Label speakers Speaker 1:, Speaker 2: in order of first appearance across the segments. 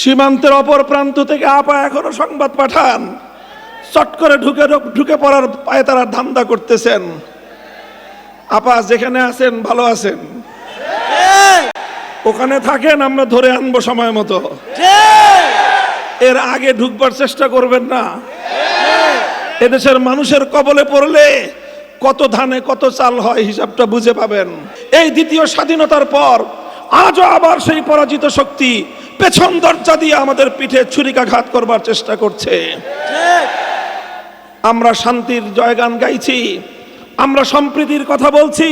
Speaker 1: সীমান্তের অপর প্রান্ত থেকে আপা এখনও সংবাদ পাঠান। চট করে ঢুকে ঢুকে পড়ার পায়ে তারা ধান্দা করতেছেন। আপা, যেখানে আছেন, ভালো আছেন? ওখানে থাকেন, আমরা ধরে আনব সময় মতো। এর আগে ঢুকবার চেষ্টা করবেন না। এদেশের মানুষের কবলে পড়লে কত ধানে কত চাল হয় হিসাবটা বুঝে পাবেন। এই দ্বিতীয় স্বাধীনতার পর আজও আবার সেই পরাজিত শক্তি পেছন দরজা দিয়ে আমাদের পিঠে ছুরিকাঘাত করবার চেষ্টা করছে। আমরা শান্তির জয়গান গাইছি আমরা সম্প্রীতির কথা বলছি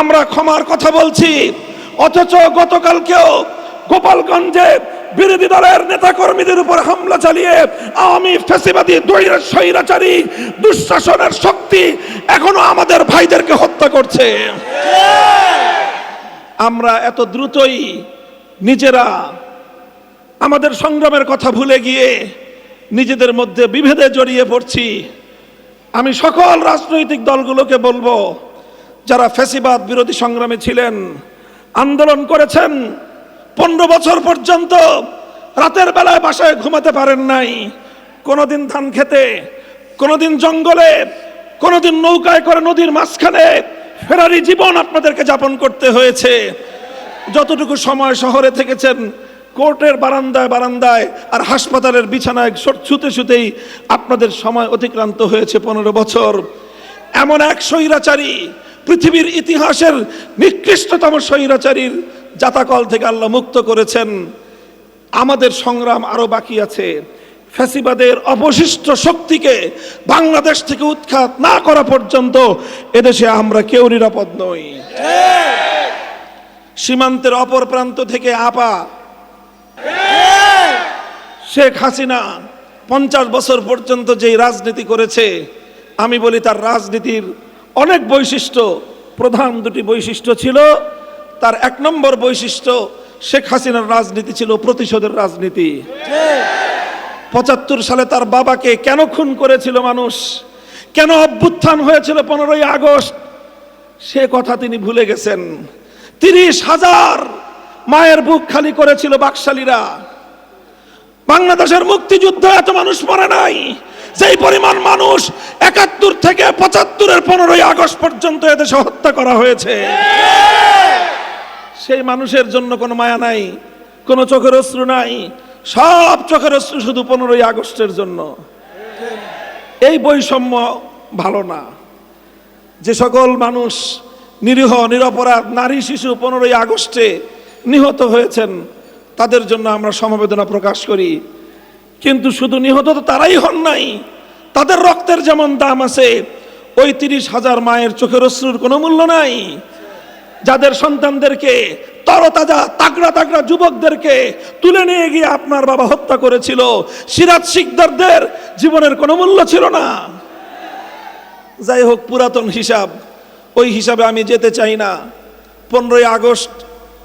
Speaker 1: আমরা ক্ষমার কথা বলছি অথচ গতকালকেও গোপালগঞ্জে বিরোধী দলের নেতা কর্মীদের উপর হামলা চালিয়ে আওয়ামী ফেসিবাদী দৈর স্বৈরাচারী দুঃশাসনের শক্তি এখনও আমাদের ভাইদেরকে হত্যা করছে। আমরা এত দ্রুতই নিজেরা আমাদের সংগ্রামের কথা ভুলে গিয়ে নিজেদের মধ্যে বিভেদে জড়িয়ে পড়ছি। আমি সকল রাজনৈতিক দলগুলোকে বলব, যারা ফ্যাসিবাদ বিরোধী সংগ্রামে ছিলেন, আন্দোলন করেছেন, পনেরো বছর পর্যন্ত রাতের বেলায় বাসায় ঘুমাতে পারেন নাই। কোনোদিন ধান খেতে, কোনোদিন জঙ্গলে, কোনোদিন নৌকায় করে নদীর মাঝখানে ফেরারি জীবন আপনাদেরকে যাপন করতে হয়েছে। যতটুকু সময় শহরে থেকেছেন কোর্টের বারান্দায় বারান্দায় আর হাসপাতালের বিছানায় শুতে শুতেই আপনাদের সময় অতিক্রান্ত হয়েছে পনেরো বছর। এমন এক স্বৈরাচারী পৃথিবীর ইতিহাসের নিকৃষ্টতম স্বৈরাচারীর জাতাকল থেকে আল্লাহ মুক্ত করেছেন। আমাদের সংগ্রাম আরও বাকি আছে। ফ্যাসিবাদের অবশিষ্ট শক্তিকে বাংলাদেশ থেকে উৎখাত না করা পর্যন্ত এদেশে আমরা কেউ নিরাপদ নই। সীমান্তের অপর প্রান্ত থেকে আপা শেখ হাসিনা পঞ্চাশ বছর পর্যন্ত যেই রাজনীতি করেছে, আমি বলি তার রাজনীতির অনেক বৈশিষ্ট্য, প্রধান দুটি বৈশিষ্ট্য ছিল, তার এক নম্বর বৈশিষ্ট্য, শেখ হাসিনার রাজনীতি ছিল প্রতিশোধের রাজনীতি। পঁচাত্তর সালে তার বাবাকে কেন খুন করেছিল মানুষ? কেন অভ্যুত্থান হয়েছিল পনেরোই আগস্ট? সে কথা তিনি ভুলে গেছেন। তিরিশ হাজার মায়ের বুক খালি করেছিল বাকশালীরা। বাংলাদেশের মুক্তিযুদ্ধ এত মানুষ মরে নাই। সেই পরিমাণ মানুষ একাত্তর থেকে পঁচাত্তরের পনেরোই আগস্ট পর্যন্ত এদেশে হত্যা করা হয়েছে। সেই মানুষের জন্য কোনো মায়া নাই, কোনো চোখের অশ্রু নাই, সব চোখের অশ্রু শুধু পনেরোই আগস্টের জন্য। এই বৈষম্য ভালো না। যে সকল মানুষ নিরীহ, নিরপরাধ, নারী, শিশু পনেরোই আগস্টে নিহত হয়েছেন তাদের জন্য আমরা সমবেদনা প্রকাশ করি। কিন্তু শুধু নিহত তো তারাই হন নাই। তাদের রক্তের যেমন দাম আছে, ওই তিরিশ হাজার মায়ের চোখের অশ্রুর কোনো মূল্য নাই। যাদের সন্তানদেরকে তরতাজা, তাগড়া তাগড়া যুবকদেরকে তুলে নিয়ে গিয়ে আপনার বাবা হত্যা করেছিল সিরাজ শিকদারদের জীবনের কোনো মূল্য ছিল না। যাই হোক, পুরাতন হিসাব, ওই হিসাবে আমি যেতে চাই না। পনেরোই আগস্ট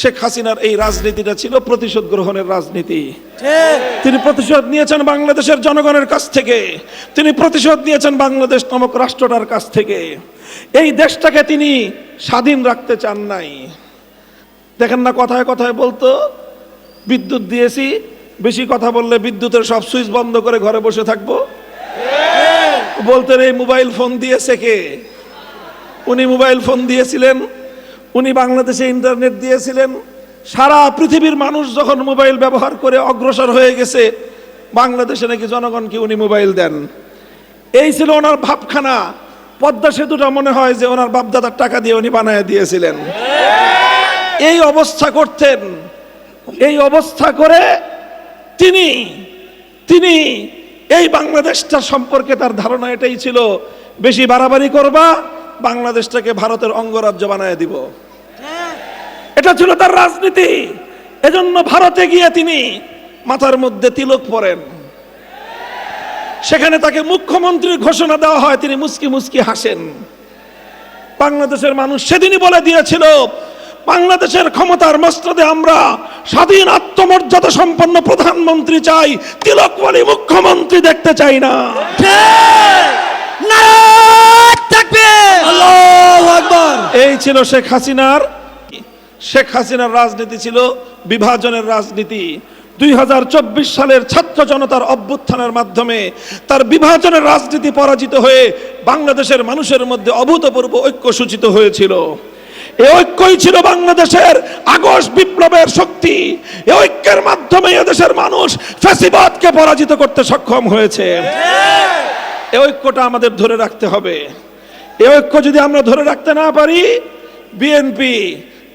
Speaker 1: শেখ হাসিনার এই রাজনীতিটা ছিল প্রতিশোধ গ্রহণের রাজনীতি। তিনি প্রতিশোধ নিয়েছেন বাংলাদেশের জনগণের কাছ থেকে। তিনি প্রতিশোধ নিয়েছেন বাংলাদেশ নামক রাষ্ট্রটার কাছ থেকে। এই দেশটাকে তিনি স্বাধীন রাখতে চান নাই। দেখেন না কথায় কথায় বলতো বিদ্যুৎ দিয়েছি বেশি কথা বললে বিদ্যুতের সব সুইচ বন্ধ করে ঘরে বসে থাকব। বলতেন এই মোবাইল ফোন দিয়েছে কে? উনি মোবাইল ফোন দিয়েছিলেন উনি বাংলাদেশে ইন্টারনেট দিয়েছিলেন। সারা পৃথিবীর মানুষ যখন মোবাইল ব্যবহার করে অগ্রসর হয়ে গেছে, বাংলাদেশে নাকি জনগণকে উনি মোবাইল দেন? এই ছিল ওনার ভাবখানা। পদ্মা সেতুটা মনে হয় যে ওনার বাপদাদার টাকা দিয়ে উনি বানায় দিয়েছিলেন। এই অবস্থা করতেন। এই অবস্থা করে তিনি তিনি এই বাংলাদেশটা সম্পর্কে তার ধারণা এটাই ছিল, বেশি বাড়াবাড়ি করবা, বাংলাদেশটাকে ভারতের অঙ্গরাজ্য বানায় দিব। এটা ছিল তার রাজনীতি। এজন্য ভারতে গিয়ে তিনি মাথার মধ্যে তিলক পরেন। সেখানে তাকে মুখ্যমন্ত্রীর ঘোষণা দেওয়া হয় তিনি মুস্কি মুস্কি হাসেন। বাংলাদেশের মানুষ সেদিনই বলে দিয়েছিল বাংলাদেশের ক্ষমতার মস্তদে আমরা স্বাধীন আত্মমর্যাদা সম্পন্ন প্রধানমন্ত্রী চাই তিলকওয়ালী মুখ্যমন্ত্রী দেখতে চাই না। এই ছিল শেখ হাসিনার শেখ হাসিনার রাজনীতি ছিল বিভাজনের রাজনীতি। দুই হাজার চব্বিশ সালের ছাত্র জনতার অভ্যুত্থানের মাধ্যমে তার বিভাজনের রাজনীতি পরাজিত হয়ে বাংলাদেশের মানুষের মধ্যে অভূতপূর্ব ঐক্য সূচিত হয়েছিল। এই ঐক্যই ছিল বাংলাদেশের আগস্ট বিপ্লবের শক্তি। এই ঐক্যের মাধ্যমে এদেশের মানুষ ফ্যাসিবাদকে পরাজিত করতে সক্ষম হয়েছে। এই ঐক্যটা আমাদের ধরে রাখতে হবে। এই ঐক্য যদি আমরা ধরে রাখতে না পারি, বিএনপি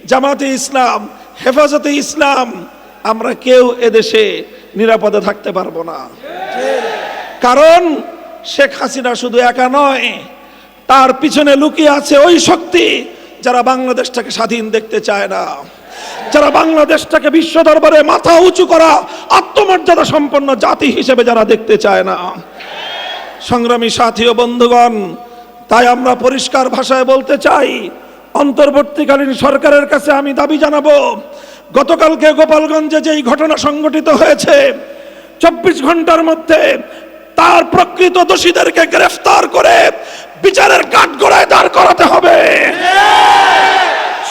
Speaker 1: জামাতে ইসলাম, হেফাজতে ইসলাম, আমরা কেউ এদেশে নিরাপদে থাকতে পারব না। কারণ শেখ হাসিনা শুধু একা নয়, তার পিছনে লুকিয়ে আছে ওই শক্তি যারা বাংলাদেশটাকে স্বাধীন দেখতে চায় না। যারা বাংলাদেশটাকে বিশ্ব দরবারে মাথা উঁচু করা, আত্মমর্যাদা সম্পন্ন জাতি হিসেবে যারা দেখতে চায় না। সংগ্রামী সাথী ও বন্ধুগণ, তাই আমরা পরিষ্কার ভাষায় বলতে চাই অন্তর্বর্তীকালীন সরকারের কাছে আমি দাবি জানাব, গতকালকে গোপালগঞ্জে যেই ঘটনা সংঘটিত হয়েছে, চব্বিশ ঘণ্টার মধ্যে তার প্রকৃত দোষীদেরকে গ্রেফতার করে বিচারের কাঠগড়ায় দাঁড় করাতে হবে।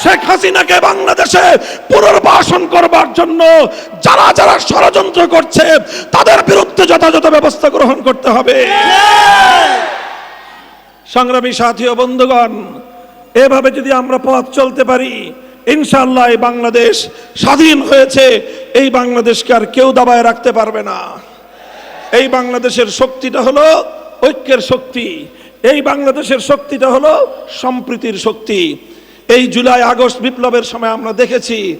Speaker 1: শেখ হাসিনাকে বাংলাদেশে পুনর্বাসন করবার জন্য যারা যারা ষড়যন্ত্র করছে, তাদের বিরুদ্ধে যথাযথ ব্যবস্থা গ্রহণ করতে হবে। সংগ্রামী সাথী ও বন্ধুগণ এভাবে যদি আমরা পথ চলতে পারি, ইনশাআল্লাহ এই বাংলাদেশ স্বাধীন হয়েছে। এই বাংলাদেশকে আর কেউ দাবায় রাখতে পারবে না। এই বাংলাদেশের শক্তিটা হলো ঐক্যের শক্তি। এই বাংলাদেশের শক্তিটা হলো সম্প্রীতির শক্তি। এই জুলাই আগস্ট বিপ্লবের সময় আমরা দেখেছি,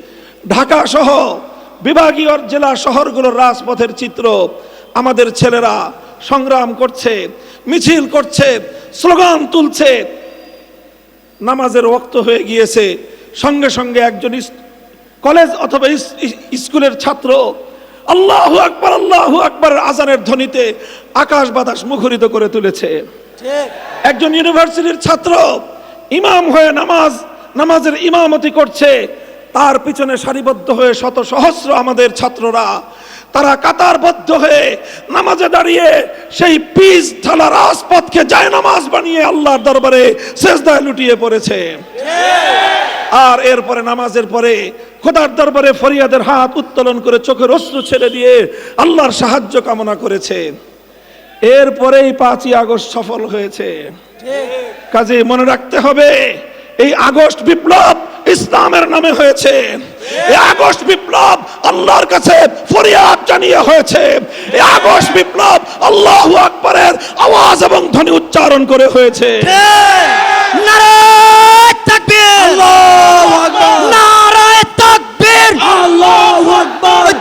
Speaker 1: ঢাকা সহ বিভাগীয় জেলা শহরগুলোর রাজপথের চিত্র। আমাদের ছেলেরা সংগ্রাম করছে, মিছিল করছে, স্লোগান তুলছে নামাজের ওক্ত হয়ে গিয়েছে। সঙ্গে সঙ্গে একজন কলেজ অথবা স্কুলের ছাত্র আল্লাহু আকবার আল্লাহু আকবার আজানের ধ্বনিতে আকাশ বাতাস মুখরিত করে তুলেছে। একজন ইউনিভার্সিটির ছাত্র ইমাম হয়ে নামাজ নামাজের ইমামতি করছে। তার পিছনে সারিবদ্ধ হয়ে শত সহস্র আমাদের ছাত্ররা তারা কাতারবদ্ধ হয়ে নামাজে দাঁড়িয়ে সেই পিস ঢালা রাজপথকে যায় নামাজ বানিয়ে আল্লাহর দরবারে শেষদায় লুটিয়ে পড়েছে। আর এরপরে নামাজের পরে খোদার দরবারে ফরিয়াদের হাত উত্তোলন করে চোখের অশ্রু ছেড়ে দিয়ে আল্লাহর সাহায্য কামনা করেছে। এরপরেই পাঁচই আগস্ট সফল হয়েছে। কাজে মনে রাখতে হবে, এই আগস্ট বিপ্লব ইসলামের নামে হয়েছে। আগস্ট বিপ্লব আল্লাহর কাছে ফরিয়াদ জানিয়ে হয়েছে। এই আগস্ট বিপ্লব আল্লাহ আকবরের আওয়াজ এবং ধ্বনি উচ্চারণ করে হয়েছে।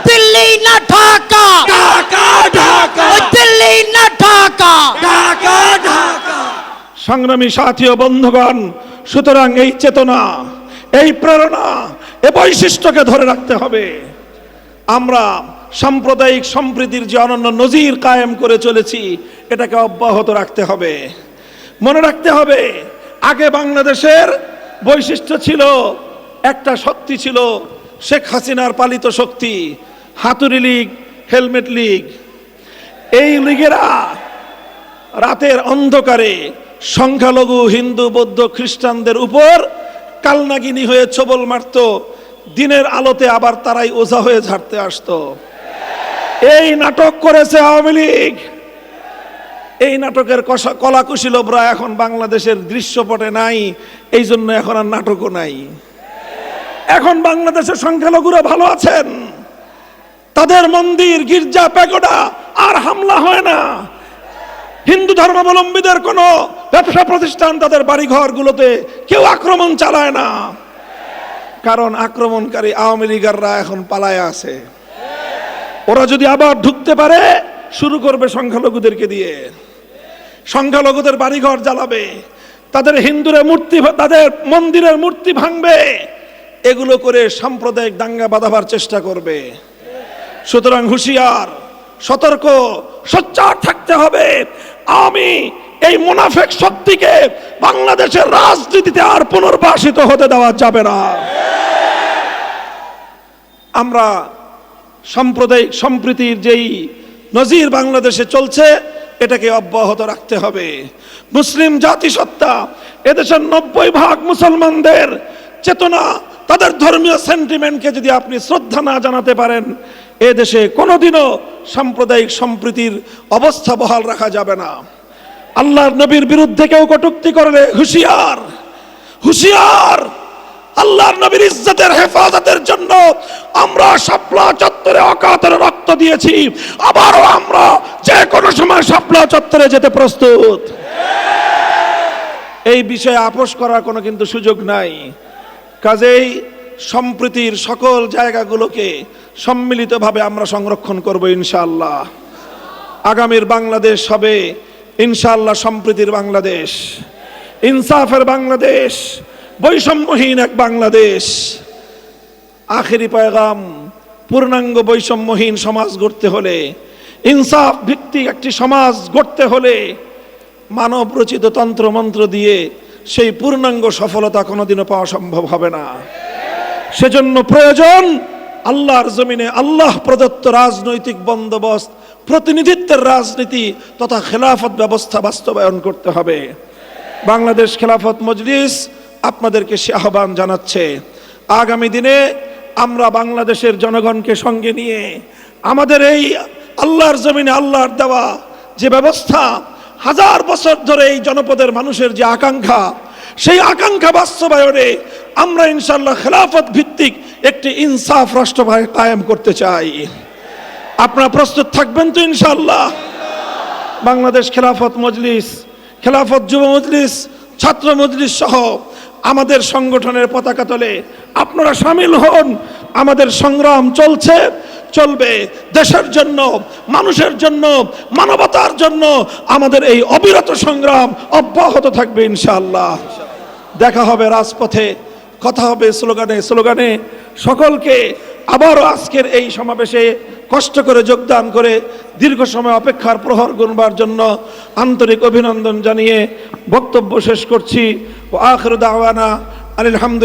Speaker 2: দিল্লি না ঢাকা। ঢাকা ঢাকা। দিল্লি না ঢাকা। ঢাকা ঢাকা।
Speaker 1: সংগ্রামী সাথী ও বন্ধুগণ সুতরাং এই চেতনা এই প্রেরণা এ বৈশিষ্ট্যকে ধরে রাখতে হবে। আমরা সাম্প্রদায়িক সম্প্রীতির যে অনন্য নজির কায়েম করে চলেছি, এটাকে অব্যাহত রাখতে হবে। মনে রাখতে হবে, আগে বাংলাদেশের বৈশিষ্ট্য ছিল, একটা শক্তি ছিল, শেখ হাসিনার পালিত শক্তি হাতুরি লীগ, হেলমেট লীগ। এই লীগেরা রাতের অন্ধকারে সংখ্যালঘু, হিন্দু, বৌদ্ধ, খ্রিস্টানদের উপর কালনাগিনী হয়ে ছবল মারত, দিনের আলোতে আবার তারাই ওঝা হয়ে ঝাড়তে আসতো। এই নাটক করেছে আওয়ামী লীগ। এই নাটকের কষা- কলাকুশীলভরা এখন বাংলাদেশের দৃশ্যপটে নাই, এই জন্য এখন আর নাটকও নাই। এখন বাংলাদেশের সংখ্যালঘুরা ভালো আছেন। তাদের মন্দির, গির্জা, প্যাগোডা, আর হামলা হয় না। হিন্দু ধর্মাবলম্বীদের কোনো ব্যবসা প্রতিষ্ঠান তাদের বাড়িঘরগুলোতে কেউ আক্রমণ চালায় না। কারণ আক্রমণকারী আওয়ামী লীগাররা এখন পালায় আছে। ওরা যদি আবার ঢুকতে পারে, শুরু করবে সংখ্যালঘুদেরকে দিয়ে। সংখ্যালঘুদের বাড়িঘর জ্বালাবে। তাদের হিন্দুরে মূর্তি তাদের মন্দিরের মূর্তি ভাঙবে। এগুলো করে সাম্প্রদায়িক দাঙ্গা বাঁধাবার চেষ্টা করবে। সুতরাং হুঁশিয়ার সতর্ক, সোচ্চার থাকতে হবে। আমি এই মুনাফেক শক্তিকে বাংলাদেশের রাজনীতিতে আর পুনর্বাসিত হতে দেওয়া যাবে না। আমরা সাম্প্রদায়িক সম্প্রীতির যেই নজির বাংলাদেশে চলছে, এটাকে অব্যাহত রাখতে হবে। মুসলিম জাতিসত্তা, এদেশের নব্বই ভাগ মুসলমানদের চেতনা, তাদের ধর্মীয় সেন্টিমেন্টকে যদি আপনি শ্রদ্ধা না জানাতে পারেন এ দেশে কোনোদিনও সাম্প্রদায়িক সম্প্রীতির অবস্থা বহাল রাখা যাবে না। আল্লাহর নবীর বিরুদ্ধে কেউ কটুক্তি করলে হুঁশিয়ার হুঁশিয়ার। আল্লাহর নবীর ইজ্জতের হেফাজতের জন্য আমরা শাপলা চত্বরে অকাতরে রক্ত দিয়েছি। আবারও আমরা যে কোনো সময় শাপলা চত্বরে যেতে প্রস্তুত। এই বিষয়ে আপোষ করার কোনো কিন্তু সুযোগ নাই। কাজেই সম্প্রীতির সকল জায়গাগুলোকে সম্মিলিতভাবে আমরা সংরক্ষণ করব ইনশাআল্লাহ। আগামীর বাংলাদেশ হবে ইনশাআল্লাহ সম্প্রীতির বাংলাদেশ, ইনসাফের বাংলাদেশ, বৈষম্যহীন এক বাংলাদেশ। আখেরি পয়গাম, পূর্ণাঙ্গ বৈষম্যহীন সমাজ গড়তে হলে, ইনসাফ ভিত্তিক একটি সমাজ গড়তে হলে, মানব রচিত তন্ত্র মন্ত্র দিয়ে সেই পূর্ণাঙ্গ সফলতা কোনোদিনও পাওয়া সম্ভব হবে না। সেজন্য প্রয়োজন আল্লাহর জমিনে আল্লাহ প্রদত্ত রাজনৈতিক বন্দোবস্ত, প্রতিনিধিত্বের রাজনীতি তথা খেলাফত ব্যবস্থা বাস্তবায়ন করতে হবে। বাংলাদেশ খেলাফত মজলিস আপনাদেরকে সে আহ্বান জানাচ্ছে, আগামী দিনে আমরা বাংলাদেশের জনগণকে সঙ্গে নিয়ে আমাদের এই আল্লাহর জমিনে আল্লাহর দেওয়া যে ব্যবস্থা, হাজার বছর ধরে এই জনপদের মানুষের যে আকাঙ্ক্ষা, সেই আকাঙ্ক্ষা বাস্তবায়নে আমরা ইনশাল্লাহ খেলাফত ভিত্তিক একটি ইনসাফ রাষ্ট্র কায়েম করতে চাই। আপনারা প্রস্তুত থাকবেন তো ইনশাল্লাহ বাংলাদেশ খেলাফত মজলিস, খেলাফত যুব মজলিস, ছাত্র মজলিস সহ আমাদের সংগঠনের পতাকা তলে আপনারা সামিল হন। আমাদের সংগ্রাম চলছে, চলবে। দেশের জন্য, মানুষের জন্য, মানবতার জন্য আমাদের এই অবিরত সংগ্রাম অব্যাহত থাকবে ইনশাআল্লাহ। দেখা হবে রাজপথে। কথা হবে স্লোগানে স্লোগানে সকলকে আবারও আজকের এই সমাবেশে কষ্ট করে যোগদান করে দীর্ঘ সময় অপেক্ষার প্রহর গুনবার জন্য আন্তরিক অভিনন্দন জানিয়ে বক্তব্য শেষ করছি। ও আখর দাওয়ানা আলহামদুলিল্লাহ